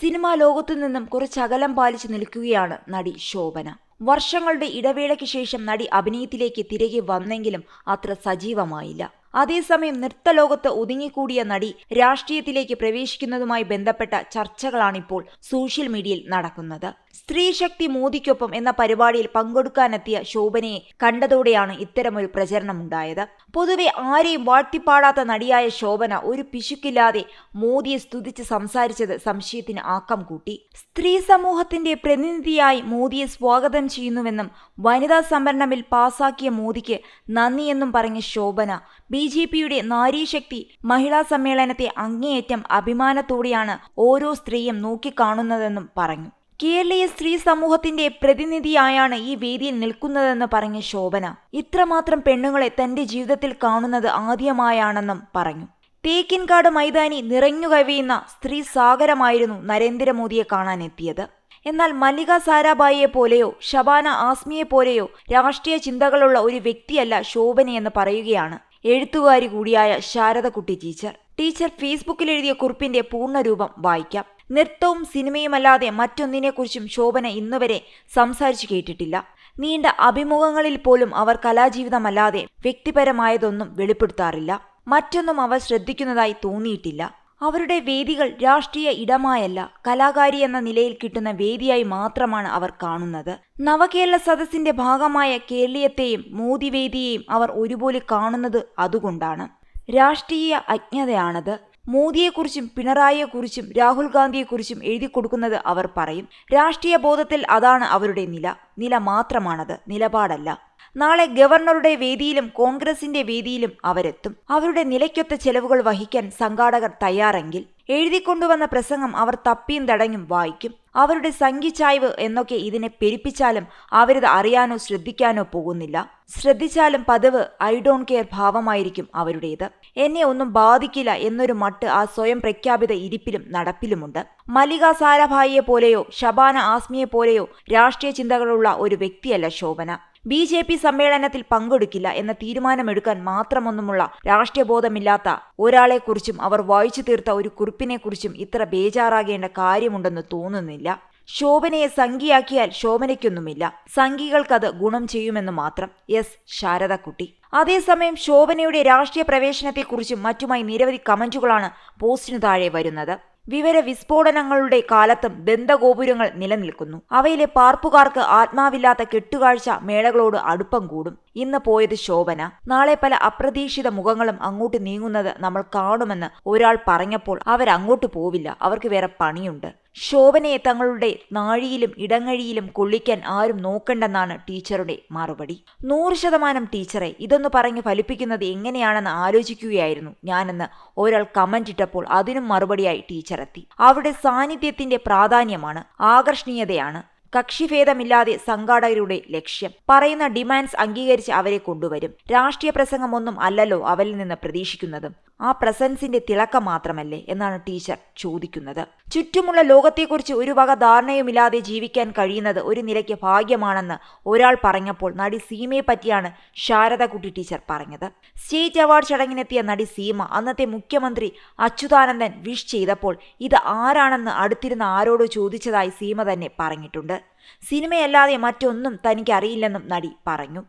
Cinema ലോകത്തു നിന്നും കുറച്ചകലം പാലിച്ചു നിൽക്കുകയാണ് നടി ശോഭന. വർഷങ്ങളുടെ ഇടവേളയ്ക്ക് ശേഷം നടി അഭിനയത്തിലേക്ക് തിരികെ വന്നെങ്കിലും അത്ര സജീവമായില്ല. അതേസമയം നൃത്തലോകത്ത് ഒതുങ്ങിക്കൂടിയ നടി രാഷ്ട്രീയത്തിലേക്ക് പ്രവേശിക്കുന്നതുമായി ബന്ധപ്പെട്ട ചർച്ചകളാണിപ്പോൾ സോഷ്യൽ മീഡിയയിൽ നടക്കുന്നത്. സ്ത്രീശക്തി മോദിക്കൊപ്പം എന്ന പരിപാടിയിൽ പങ്കെടുക്കാനെത്തിയ ശോഭനയെ കണ്ടതോടെയാണ് ഇത്തരമൊരു പ്രചരണം പ്രചരണമുണ്ടായത്. പൊതുവെ ആരെയും വാഴ്ത്തിപ്പാടാത്ത നടിയായ ശോഭന ഒരു പിശുക്കില്ലാതെ മോദിയെ സ്തുതിച്ച് സംസാരിച്ചത് സംശയത്തിന് ആക്കം കൂട്ടി. സ്ത്രീ സമൂഹത്തിന്റെ പ്രതിനിധിയായി മോദിയെ സ്വാഗതം ചെയ്യുന്നുവെന്നും വനിതാ സംവരണ ബിൽ പാസാക്കിയ മോദിക്ക് നന്ദിയെന്നും പറഞ്ഞ ശോഭന ബി ജെ പിയുടെ നാരീശക്തി മഹിളാ സമ്മേളനത്തെ അങ്ങേയറ്റം അഭിമാനത്തോടെയാണ് ഓരോ സ്ത്രീയും നോക്കിക്കാണുന്നതെന്നും പറഞ്ഞു. കേരളീയ സ്ത്രീ സമൂഹത്തിന്റെ പ്രതിനിധിയായാണ് ഈ വേദിയിൽ നിൽക്കുന്നതെന്ന് പറഞ്ഞ ശോഭന. ഇത്രമാത്രം പെണ്ണുങ്ങളെ തന്റെ ജീവിതത്തിൽ കാണുന്നത് ആദ്യമായാണെന്നും പറഞ്ഞു. തേക്കിൻകാട് മൈതാനി നിറഞ്ഞു കവിയുന്ന സ്ത്രീ സാഗരമായിരുന്നു നരേന്ദ്രമോദിയെ കാണാനെത്തിയത്. എന്നാൽ മല്ലിക സാരാഭായിയെ പോലെയോ ഷബാന ആസ്മിയെ പോലെയോ രാഷ്ട്രീയ ചിന്തകളുള്ള ഒരു വ്യക്തിയല്ല ശോഭനയെന്ന് പറയുകയാണ് എഴുത്തുകാരി കൂടിയായ ശാരദകുട്ടി ടീച്ചർ. ടീച്ചർ ഫേസ്ബുക്കിൽ എഴുതിയ കുറിപ്പിന്റെ പൂർണരൂപം വായിക്കാം. നൃത്തവും സിനിമയുമല്ലാതെ മറ്റൊന്നിനെക്കുറിച്ചും ശോഭന ഇന്നുവരെ സംസാരിച്ചു കേട്ടിട്ടില്ല. നീണ്ട അഭിമുഖങ്ങളിൽ പോലും അവർ കലാജീവിതമല്ലാതെ വ്യക്തിപരമായതൊന്നും വെളിപ്പെടുത്താറില്ല. മറ്റൊന്നും അവർ ശ്രദ്ധിക്കുന്നതായി തോന്നിയിട്ടില്ല. അവരുടെ വേദികൾ രാഷ്ട്രീയ ഇടമായല്ല കലാകാരി എന്ന നിലയിൽ കിട്ടുന്ന വേദിയായി മാത്രമാണ് അവർ കാണുന്നത്. നവകേരള സദസ്സിന്റെ ഭാഗമായ കേരളീയത്തെയും മോദി വേദിയെയും അവർ ഒരുപോലെ കാണുന്നത് അതുകൊണ്ടാണ്. രാഷ്ട്രീയ അജ്ഞതയാണത്. മോദിയെക്കുറിച്ചും പിണറായിയെക്കുറിച്ചും രാഹുൽ ഗാന്ധിയെക്കുറിച്ചും എഴുതി കൊടുക്കുന്നത് അവർ പറയും. രാഷ്ട്രീയ ബോധത്തിൽ അതാണ് അവരുടെ നില. നില മാത്രമാണത്. നിലപാടല്ല. നാളെ ഗവർണറുടെ വേദിയിലും കോൺഗ്രസിന്റെ വേദിയിലും അവരെത്തും. അവരുടെ നിലയ്ക്കൊത്ത ചെലവുകൾ വഹിക്കാൻ സംഘാടകർ തയ്യാറെങ്കിൽ എഴുതിക്കൊണ്ടുവന്ന പ്രസംഗം അവർ തപ്പിയും തടഞ്ഞും വായിക്കും. അവരുടെ സംഖ്യച്ചായ്വ് എന്നൊക്കെ ഇതിനെ പെരുപ്പിച്ചാലും അവരിത് അറിയാനോ ശ്രദ്ധിക്കാനോ പോകുന്നില്ല. ശ്രദ്ധിച്ചാലും പതിവ് ഐ ഡോണ്ട് കെയർ ഭാവമായിരിക്കും അവരുടേത്. എന്നെ ഒന്നും ബാധിക്കില്ല എന്നൊരു മട്ട് ആ സ്വയം പ്രഖ്യാപിത ഇരിപ്പിലും നടപ്പിലുമുണ്ട്. മല്ലിക സാരാഭായിയെ പോലെയോ ഷബാന ആസ്മിയെ പോലെയോ രാഷ്ട്രീയ ചിന്തകളുള്ള ഒരു വ്യക്തിയല്ല ശോഭന. ബി ജെ പി സമ്മേളനത്തിൽ പങ്കെടുക്കില്ല എന്ന തീരുമാനമെടുക്കാൻ മാത്രമൊന്നുമുള്ള രാഷ്ട്രീയബോധമില്ലാത്ത ഒരാളെക്കുറിച്ചും അവർ വായിച്ചു തീർത്ത ഒരു കുറിപ്പിനെക്കുറിച്ചും ഇത്ര ബേജാറാകേണ്ട കാര്യമുണ്ടെന്ന് തോന്നുന്നില്ല. ശോഭനയെ സംഖിയാക്കിയാൽ ശോഭനയ്ക്കൊന്നുമില്ല. സംഖികൾക്കത് ഗുണം ചെയ്യുമെന്ന് മാത്രം എസ്. ശാരദക്കുട്ടി. അതേസമയം ശോഭനയുടെ രാഷ്ട്രീയ പ്രവേശനത്തെക്കുറിച്ചും മറ്റുമായി നിരവധി കമന്റുകളാണ് പോസ്റ്റിനു താഴെ വരുന്നത്. വിവര വിസ്ഫോടനങ്ങളുടെ കാലത്തും ദന്തഗോപുരങ്ങൾ നിലനിൽക്കുന്നു. അവയിലെ പാർപ്പുകാർക്ക് ആത്മാവില്ലാത്ത കെട്ടുകാഴ്ച മേളകളോട് അടുപ്പം കൂടും. ഇന്ന് പോയത് ശോഭന. നാളെ പല അപ്രതീക്ഷിത മുഖങ്ങളും അങ്ങോട്ട് നീങ്ങുന്നത് നമ്മൾ കാണുമെന്ന് ഒരാൾ പറഞ്ഞപ്പോൾ അവരങ്ങോട്ട് പോവില്ല. അവർക്ക് വേറെ പണിയുണ്ട്. ശോഭനയെ തങ്ങളുടെ നാഴിയിലും ഇടങ്ങഴിയിലും കൊള്ളിക്കാൻ ആരും നോക്കണ്ടെന്നാണ് ടീച്ചറുടെ മറുപടി. നൂറ് ശതമാനം ടീച്ചറെ ഇതൊന്ന് പറഞ്ഞ് ഫലിപ്പിക്കുന്നത് എങ്ങനെയാണെന്ന് ആലോചിക്കുകയായിരുന്നു ഞാനെന്ന് ഒരാൾ കമന്റ് ഇട്ടപ്പോൾ അതിനും മറുപടിയായി ടീച്ചർ എത്തി. അവിടെ സാന്നിധ്യത്തിന്റെ പ്രാധാന്യമാണ് ആകർഷണീയതയാണ്. കക്ഷിഭേദമില്ലാതെ സംഘാടകരുടെ ലക്ഷ്യം. പറയുന്ന ഡിമാൻഡ്സ് അംഗീകരിച്ച് അവരെ കൊണ്ടുവരും. രാഷ്ട്രീയ പ്രസംഗമൊന്നും അല്ലല്ലോ അവരിൽ നിന്ന് പ്രതീക്ഷിക്കുന്നതും. ആ പ്രസൻസിന്റെ തിളക്കം മാത്രമല്ലേ എന്നാണ് ടീച്ചർ ചോദിക്കുന്നത്. ചുറ്റുമുള്ള ലോകത്തെക്കുറിച്ച് ഒരു വക ധാരണയുമില്ലാതെ ജീവിക്കാൻ കഴിയുന്നത് ഒരു നിലയ്ക്ക് ഭാഗ്യമാണെന്ന് ഒരാൾ പറഞ്ഞപ്പോൾ നടി സീമയെ പറ്റിയാണ് ശാരദകുട്ടി ടീച്ചർ പറഞ്ഞത്. സ്റ്റേറ്റ് അവാർഡ് ചടങ്ങിനെത്തിയ നടി സീമ അന്നത്തെ മുഖ്യമന്ത്രി അച്യുതാനന്ദൻ വിഷ് ചെയ്തപ്പോൾ ഇത് ആരാണെന്ന് അടുത്തിരുന്ന ആരോട് ചോദിച്ചതായി സീമ തന്നെ പറഞ്ഞിട്ടുണ്ട്. സിനിമയല്ലാതെ മറ്റൊന്നും തനിക്ക് അറിയില്ലെന്നും നടി പറഞ്ഞു.